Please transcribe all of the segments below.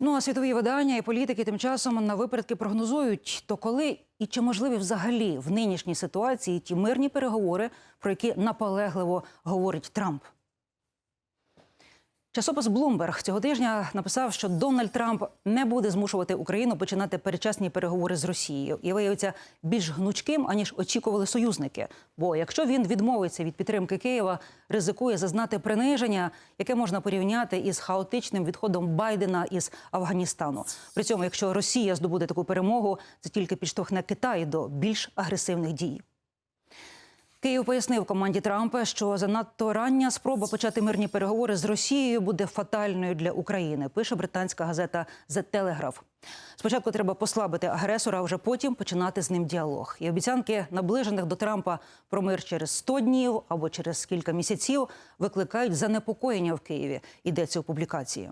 Ну а світові видання і політики тим часом на випередки прогнозують, то коли і чи можливі взагалі в нинішній ситуації ті мирні переговори, про які наполегливо говорить Трамп. Часопис Bloomberg цього тижня написав, що Дональд Трамп не буде змушувати Україну починати передчасні переговори з Росією і виявиться більш гнучким, аніж очікували союзники. Бо якщо він відмовиться від підтримки Києва, ризикує зазнати приниження, яке можна порівняти із хаотичним відходом Байдена із Афганістану. При цьому, якщо Росія здобуде таку перемогу, це тільки підштовхне Китай до більш агресивних дій. Київ пояснив команді Трампа, що занадто рання спроба почати мирні переговори з Росією буде фатальною для України. Пише британська газета The Telegraph. Спочатку треба послабити агресора, а вже потім починати з ним діалог. І обіцянки наближених до Трампа про мир через 100 днів або через кілька місяців викликають занепокоєння в Києві. Йдеться у публікації.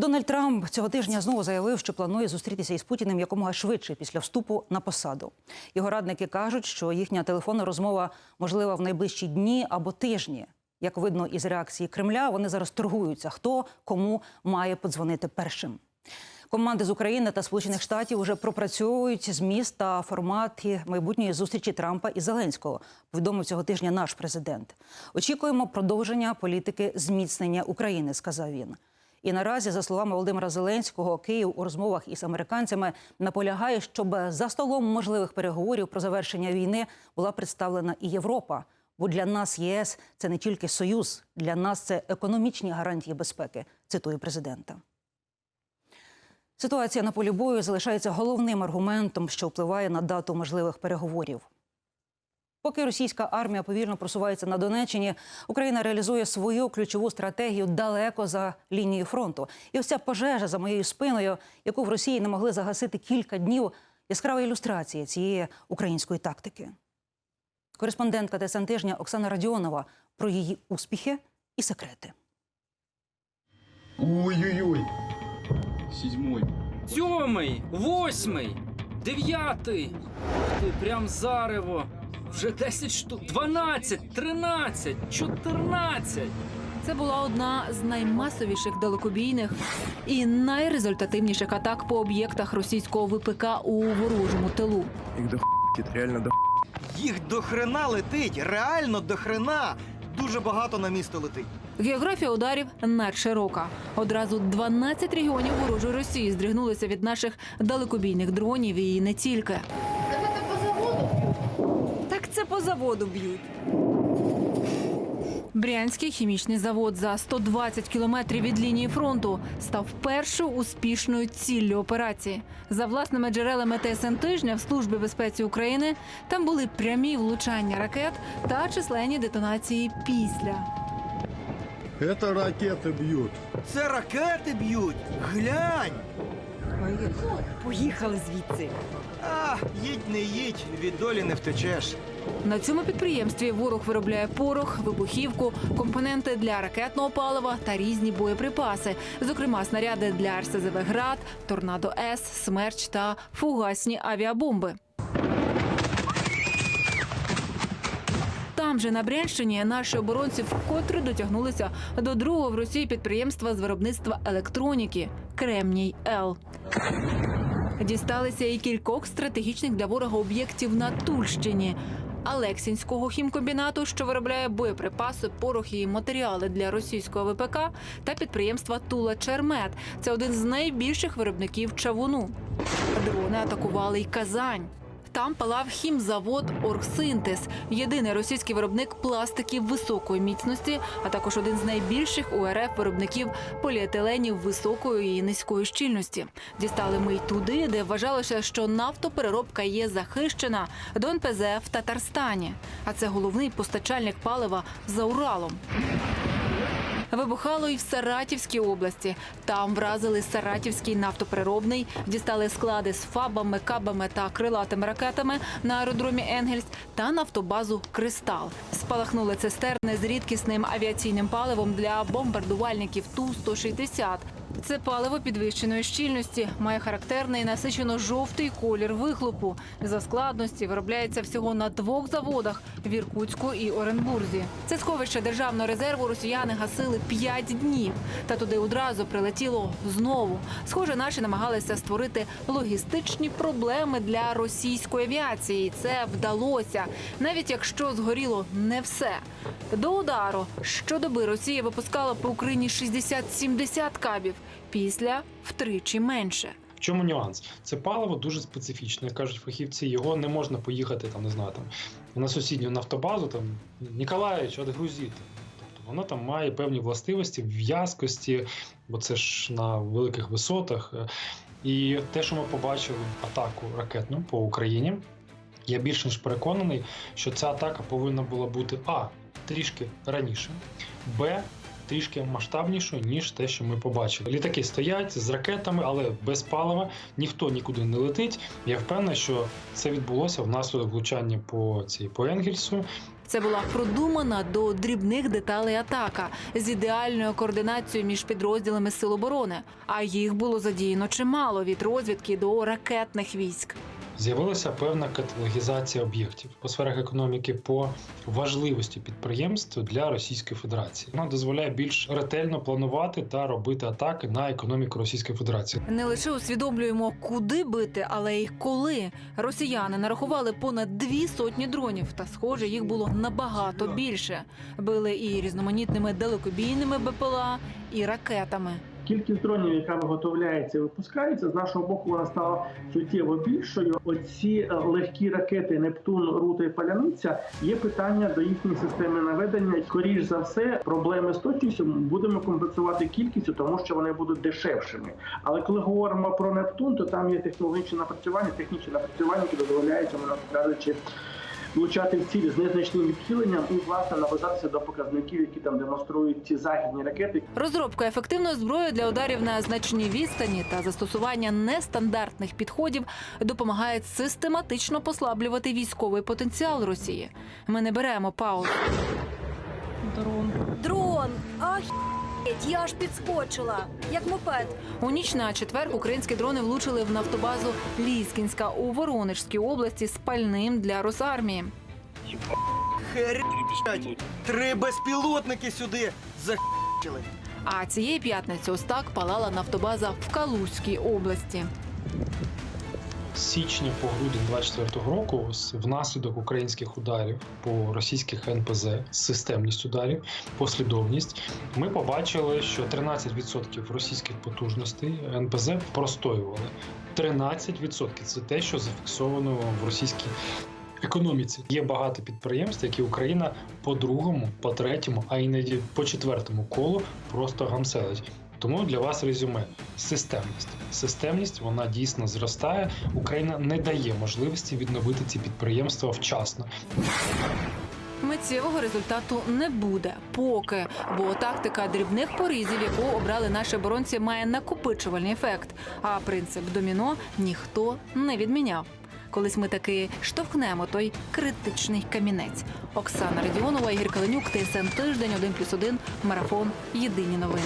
Дональд Трамп цього тижня знову заявив, що планує зустрітися із Путіним якомога швидше після вступу на посаду. Його радники кажуть, що їхня телефонна розмова можлива в найближчі дні або тижні. Як видно із реакції Кремля, вони зараз торгуються, хто кому має подзвонити першим. Команди з України та Сполучених Штатів вже пропрацьовують зміст та формат майбутньої зустрічі Трампа і Зеленського. Повідомив цього тижня наш президент. Очікуємо продовження політики зміцнення України, сказав він. І наразі, за словами Володимира Зеленського, Київ у розмовах із американцями наполягає, щоб за столом можливих переговорів про завершення війни була представлена і Європа. Бо для нас ЄС це не тільки союз, для нас це економічні гарантії безпеки. Цитую президента. Ситуація на полі бою залишається головним аргументом, що впливає на дату можливих переговорів. Поки російська армія повільно просувається на Донеччині, Україна реалізує свою ключову стратегію далеко за лінією фронту. І ось ця пожежа за моєю спиною, яку в Росії не могли загасити кілька днів, яскрава ілюстрація цієї української тактики. Кореспондентка ТСН тижня Оксана Радіонова про її успіхи і секрети. Ой-ой-ой. Седьмой. Сьомий, восьмий, дев'ятий. Ти прям зарево. Вже 10 штук, 12, 13, 14. Це була одна з наймасовіших далекобійних і найрезультативніших атак по об'єктах російського ВПК у ворожому тилу. Их до летит, реально до Їх до хрена летить, реально до хрена. Дуже багато на місто летить. Географія ударів надширока. Одразу 12 регіонів ворожої Росії здригнулися від наших далекобійних дронів і не тільки. Це по заводу б'ють. Брянський хімічний завод за 120 кілометрів від лінії фронту став першою успішною ціллю операції. За власними джерелами ТСН тижня в службі безпеці України там були прямі влучання ракет та численні детонації після. Это ракеты бьют. Це ракети б'ють. Глянь. Поїхали звідси. А, їдь не їдь, від долі не втечеш. На цьому підприємстві ворог виробляє порох, вибухівку, компоненти для ракетного палива та різні боєприпаси, зокрема снаряди для РСЗВ «Град», Торнадо С, Смерч та фугасні авіабомби. Там же на Брянщині наші оборонці вкотре дотягнулися до другого в Росії підприємства з виробництва електроніки Кремній Л. Дісталися і кількох стратегічних для ворога об'єктів на Тульщині. Алексінського хімкомбінату, що виробляє боєприпаси, порохи і матеріали для російського ВПК, та підприємства Тула Чермет. Це один з найбільших виробників чавуну. Дрони атакували й Казань. Там палав хімзавод Оргсинтез, єдиний російський виробник пластиків високої міцності, а також один з найбільших у РФ виробників поліетиленів високої і низької щільності. Дістали ми й туди, де вважалося, що нафтопереробка є захищена до НПЗ в Татарстані. А це головний постачальник палива за Уралом. Вибухало і в Саратівській області. Там вразили Саратівський нафтопереробний, дістали склади з фабами, кабами та крилатими ракетами на аеродромі Енгельс та нафтобазу Кристал. Спалахнули цистерни з рідкісним авіаційним паливом для бомбардувальників Ту-160. Це паливо підвищеної щільності, має характерний насичено жовтий колір вихлопу. За складності виробляється всього на двох заводах в Іркутську і Оренбурзі. Це сховище державного резерву росіяни гасили п'ять днів. Та туди одразу прилетіло знову. Схоже, наші намагалися створити логістичні проблеми для російської авіації. Це вдалося, навіть якщо згоріло не все. До удару щодоби Росія випускала по Україні 60-70 кабів, після втричі менше. В чому нюанс? Це паливо дуже специфічне, як кажуть фахівці. Його не можна поїхати там, не знаю, там на сусідню нафтобазу, там Ніколаївич, відгрузити. Тобто воно там має певні властивості, в'язкості, бо це ж на великих висотах. І те, що ми побачили атаку ракетну по Україні, я більш ніж переконаний, що ця атака повинна була бути а трішки раніше, б трішки масштабнішою, ніж те, що ми побачили. Літаки стоять з ракетами, але без палива, ніхто нікуди не летить. Я впевнений, що це відбулося внаслідок влучання по цій по Енгельсу. Це була продумана до дрібних деталей атака з ідеальною координацією між підрозділами сил оборони. А їх було задіяно чимало від розвідки до ракетних військ. З'явилася певна каталогізація об'єктів по сферах економіки по важливості підприємств для Російської Федерації. Вона дозволяє більш ретельно планувати та робити атаки на економіку Російської Федерації. Не лише усвідомлюємо, куди бити, але й коли. Росіяни нарахували понад дві сотні дронів, та схоже, їх було набагато більше. Били і різноманітними далекобійними БПЛА, і ракетами. Кількість дронів, яка виготовляється і випускається, з нашого боку вона стала суттєво більшою. Оці е, легкі ракети Нептун, Рута і Паляниця є питання до їхньої системи наведення. Скоріш за все, проблеми з точністю будемо компенсувати кількістю, тому що вони будуть дешевшими. Але коли говоримо про Нептун, то там є технологічні напрацювання, технічні напрацювання, які дозволяють, кажучи, влучати в цілі з незначним відхиленням і власне наближатися до показників, які там демонструють ці західні ракети. Розробка ефективної зброї для ударів на значній відстані та застосування нестандартних підходів допомагає систематично послаблювати військовий потенціал Росії. Ми не беремо пауз. Дрон! Ахіть! Я аж підскочила, як мопед. У ніч на четвер українські дрони влучили в нафтобазу Ліскінська у Воронежській області з пальним для Росармії. Три безпілотники сюди захищили. А цієї п'ятниці ось так палала нафтобаза в Калузькій області. Січня по грудень 24-го року внаслідок українських ударів по російських НПЗ, системність ударів, послідовність, ми побачили, що 13% російських потужностей НПЗ простоювали. 13% – це те, що зафіксовано в російській економіці. Є багато підприємств, які Україна по другому, по третьому, а іноді по четвертому колу просто гамселить. Тому для вас резюме системність. Системність вона дійсно зростає. Україна не дає можливості відновити ці підприємства вчасно. Миттєвого результату не буде поки, бо тактика дрібних порізів, яку обрали наші оборонці, має накопичувальний ефект. А принцип доміно ніхто не відміняв. Колись ми таки штовхнемо той критичний камінець. Оксана Радіонова, Ігор Каленюк, ТСН Тиждень, 1+,1, Марафон. Єдині новини.